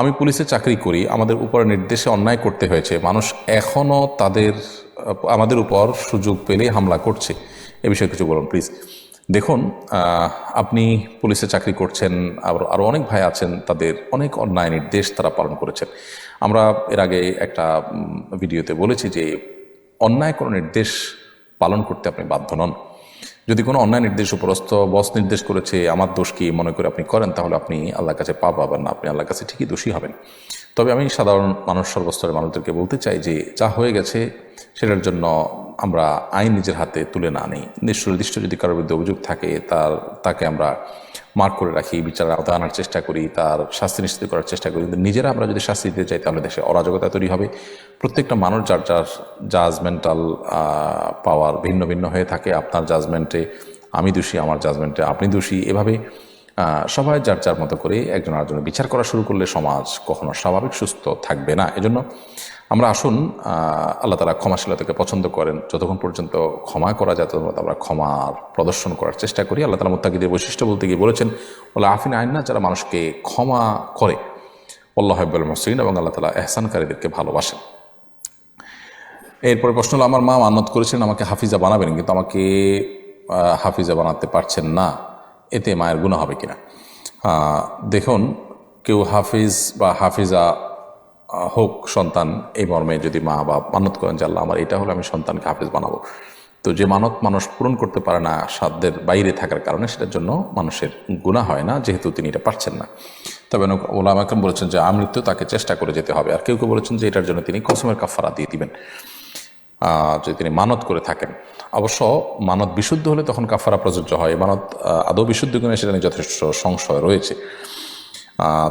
আমি পুলিশে চাকরি করি, আমাদের উপর নির্দেশে অন্যায় করতে হয়েছে, মানুষ এখনও তাদের, আমাদের উপর সুযোগ পেলে হামলা করছে। এ বিষয়ে কিছু বলুন প্লিজ দেখুন আপনি পুলিশে চাকরি করছেন, আবার আরও অনেক ভাই আছেন, তাদের অনেক অন্যায় নির্দেশ তারা পালন করেছেন। আমরা এর আগে একটা ভিডিওতে বলেছি যে অন্যায় কোনো নির্দেশ পালন করতে আপনি বাধ্য নন। যদি কোনো অন্যায় নির্দেশ উপরস্থ বস নির্দেশ করেছে, আমার দোষ কি মনে করে আপনি করেন, তাহলে আপনি আল্লাহর কাছে পা পাবেন না, আপনি আল্লাহর কাছে ঠিকই দোষী হবেন। তবে আমি সাধারণ মানুষ, সর্বস্তরের মানুষদেরকে বলতে চাই যে, যা হয়ে গেছে, সেটার জন্য আমরা আইন নিজের হাতে তুলে না নিই নির্দিষ্ট যদি কারোর বিরুদ্ধে অভিযোগ থাকে, তার, তাকে আমরা মার্ক করে রাখি বিচারের আওতায় আনার চেষ্টা করি, তার শাস্তি নিশ্চিত করার চেষ্টা করি। কিন্তু নিজেরা আমরা যদি শাস্তি দিতে চাই, তাহলে দেশে অরাজকতা তৈরি হবে। প্রত্যেকটা মানুষ যার যার জাজমেন্টাল পাওয়ার ভিন্ন ভিন্ন হয়ে থাকে, আপনার জাজমেন্টে আমি দোষী, আমার জাজমেন্টে আপনি দোষী। এভাবে সবাই যার যার মতো করে একজন আরেকজনের বিচার করা শুরু করলে সমাজ কখনো স্বাভাবিক, সুস্থ থাকবে না। এজন্য আমরা আসুন আল্লাহ তালা ক্ষমাশীলতাকে পছন্দ করেন। যতক্ষণ পর্যন্ত ক্ষমা করা যায়, ততক্ষণ আমরা ক্ষমার প্রদর্শন করার চেষ্টা করি। আল্লাহ তালা মোত্তাকিদের বৈশিষ্ট্য বলতে গিয়ে বলেছেন বলে আফিন আইন না, যারা মানুষকে ক্ষমা করে। আল্লাহ হাব্বুল মসরিন এবং আল্লাহ তালা এহসানকারীদেরকে ভালোবাসেন। এরপরে প্রশ্ন হলো, আমার মা মান্নত করেছেন আমাকে হাফিজা বানাবেন, কিন্তু আমাকে হাফিজা বানাতে পারছেন না। এতে মায়ের গুণা হবে কিনা? দেখুন, কেউ হাফিজ বা হাফিজা হোক সন্তান, এই মর্মে যদি মা বা মানত করেন যে আল্লাহ, আমার এটা হলে আমি সন্তানকে হাফেজ বানাবো। তো যে মানত মানুষ পূরণ করতে পারে না, সাধ্যের বাইরে থাকার কারণে সেটার জন্য মানুষের গুণা হয় না, যেহেতু তিনি এটা পারছেন না। তবে ওলাম আকরম বলেছেন যে, আমৃত্যু তাকে চেষ্টা করে যেতে হবে। আর কেউ কেউ বলেছেন যে, এটার জন্য তিনি কসমের কাফারা দিয়ে দিবেন। যদি তিনি মানত করে থাকেন। অবশ্য মানত বিশুদ্ধ হলে তখন কাফারা প্রযোজ্য হয়। মানত আদৌ বিশুদ্ধ কিনা সেটা নিয়ে যথেষ্ট সংশয় রয়েছে।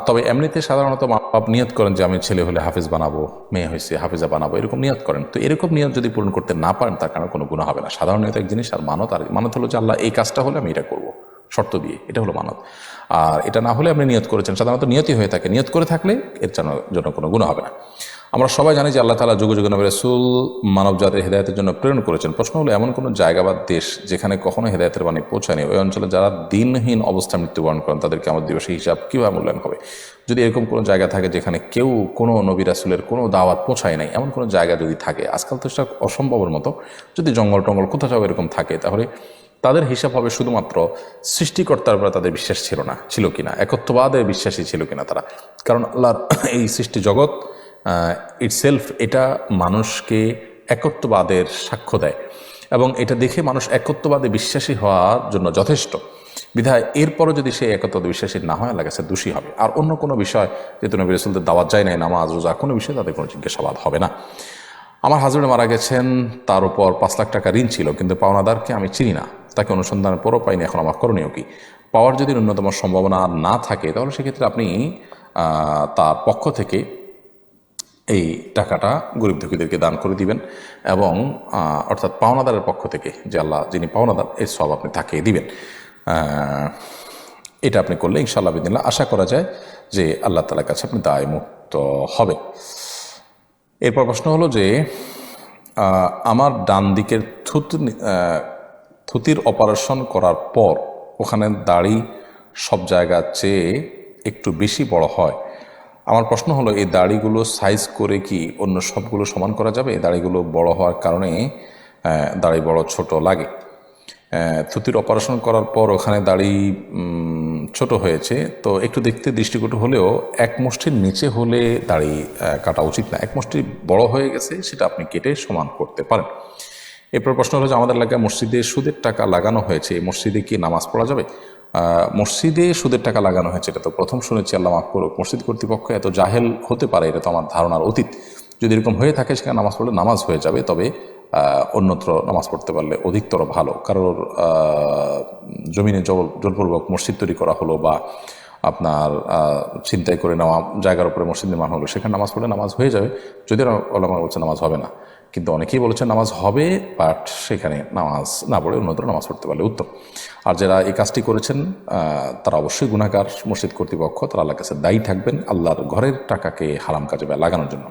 তবে এমনিতে সাধারণত মা বাপ নিয়ত করেন যে আমি ছেলে হলে হাফিজ বানাবো, মেয়ে হয়েছে হাফিজা বানাবো, এরকম নিয়ত করেন। তো এরকম নিয়ত যদি পূরণ করতে না পারেন, তার কারণে কোনো গুণা হবে না। সাধারণত নিয়ত এক জিনিস, আর মানত আর মানত হলো যে আল্লাহ এই কাজটা হলে আমি এটা করব, শর্ত দিয়ে, এটা হলো মানত। আর এটা না হলে আপনি নিয়ত করেছেন, সাধারণত নিয়তই হয়ে থাকে। নিয়ত করে থাকলে এর জন্য কোনো গুণ হবে না। আমরা সবাই জানি যে আল্লাহ তালা যুগ যুগ নবী রসুল মানব জাতির হেদায়তের জন্য প্রেরণ করেছেন। প্রশ্ন হলো, এমন কোনো জায়গা বা দেশ যেখানে কখনো হেদায়তের বাণী পৌঁছায়নি, ওই অঞ্চলে যারা দিনহীন অবস্থায় মৃত্যুবরণ করেন তাদেরকে আমার দিবসের হিসাব কীভাবে মূল্যায়ন হবে? যদি এরকম কোনো জায়গা থাকে যেখানে কেউ কোনো নবী রাসুলের কোনো দাওয়াত পৌঁছায় নাই, এমন কোনো জায়গা যদি থাকে, আজকাল তো সেটা অসম্ভবের মতো, যদি জঙ্গল টঙ্গল কোথাও এরকম থাকে, তাহলে তাদের হিসাব হবে শুধুমাত্র সৃষ্টিকর্তার উপরে তাদের বিশ্বাস ছিল না, ছিল কিনা, একত্ববাদের বিশ্বাসী ছিল কিনা তারা। কারণ আল্লাহর এই সৃষ্টি জগৎ ইটসেলফ এটা মানুষকে একত্ববাদের সাক্ষ্য দেয় এবং এটা দেখে মানুষ একত্ববাদে বিশ্বাসী হওয়ার জন্য যথেষ্ট। বিধায় এরপরও যদি সে একত্ববাদে বিশ্বাসী না হয় আল্লাহ কাছে দোষী হবে। আর অন্য কোনো বিষয়, যেহেতু নবী রসুলদের দাওয়াত যায় নাই, নামাজ, রোজা, কোনো বিষয়ে তাদের কোনো জিজ্ঞাসাবাদ হবে না। আমার হাজবেন্ড মারা গেছেন, তার উপর পাঁচ লাখ টাকা ঋণ ছিল, কিন্তু পাওনাদারকে আমি চিনি না। তাকে অনুসন্ধানের পরও পাইনি, এখন আমার করণীয় কি? পাওয়ার যদি ন্যূনতম সম্ভাবনা না থাকে, তাহলে সেক্ষেত্রে আপনি তার পক্ষ থেকে এই টাকাটা গরিব দুঃখীদেরকে দান করে দিবেন এবং অর্থাৎ পাওনাদারের পক্ষ থেকে যে আল্লাহ, যিনি পাওনাদার এই সব আপনি তাকে দিবেন। এটা আপনি করলে ইনশাআল্লাহ বিদিল্লা আশা করা যায় যে আল্লাহ তালার কাছে আপনি দায় মুক্ত হবেন। এরপর প্রশ্ন হলো যে আমার ডান দিকের থুত থুতির অপারেশন করার পর ওখানে দাড়ি সব জায়গার চেয়ে একটু বেশি বড় হয়। আমার প্রশ্ন হলো, এই দাড়িগুলো সাইজ করে কি অন্য সবগুলো সমান করা যাবে? এই দাড়িগুলো বড় হওয়ার কারণে দাড়ি বড় ছোট লাগে। থুতির অপারেশন করার পর ওখানে দাড়ি ছোট হয়েছে। তো একটু দেখতে দৃষ্টিকটু হলেও এক মুষ্টির নিচে হলে দাড়ি কাটা উচিত না। এক মুষ্টি বড় হয়ে গেছে, সেটা আপনি কেটে সমান করতে পারেন। এরপর প্রশ্ন হলো যে, আমাদের এলাকায় মসজিদে সুদের টাকা লাগানো হয়েছে। এই মসজিদে কি নামাজ পড়া যাবে? মসজিদে সুদের টাকা লাগানো হয়েছে, এটা তো প্রথম শুনেছি, আল্লাহ মাফ করুক। মসজিদ কর্তৃপক্ষ এত জাহেল হতে পারে, এটা তো আমার ধারণার অতীত। যদি এরকম হয়ে থাকে, সেখানে নামাজ পড়লে নামাজ হয়ে যাবে, তবে অন্যত্র নামাজ পড়তে পারলে অধিকতর ভালো। কারোর জমিনে জল জলপূর্বক মসজিদ তৈরি করা হলো বা আপনার ছিনতাই করে নেওয়া, জায়গার উপরে মসজিদ নির্মাণ হলো, সেখানে নামাজ পড়লে নামাজ হয়ে যাবে। যদি ওলামা বলছে নামাজ হবে না। কিন্তু অনেকেই বলেছেন নামাজ হবে বাট সেখানে নামাজ না পড়ে অন্যত্র নামাজ পড়তে পারলে উত্তম। আর যারা এই কাজটি করেছেন তারা অবশ্যই গুণাকার মসজিদ কর্তৃপক্ষ, তারা আল্লাহ কাছে দায়ী থাকবেন আল্লাহর ঘরের টাকাকে হারাম কাজে লাগানোর জন্য।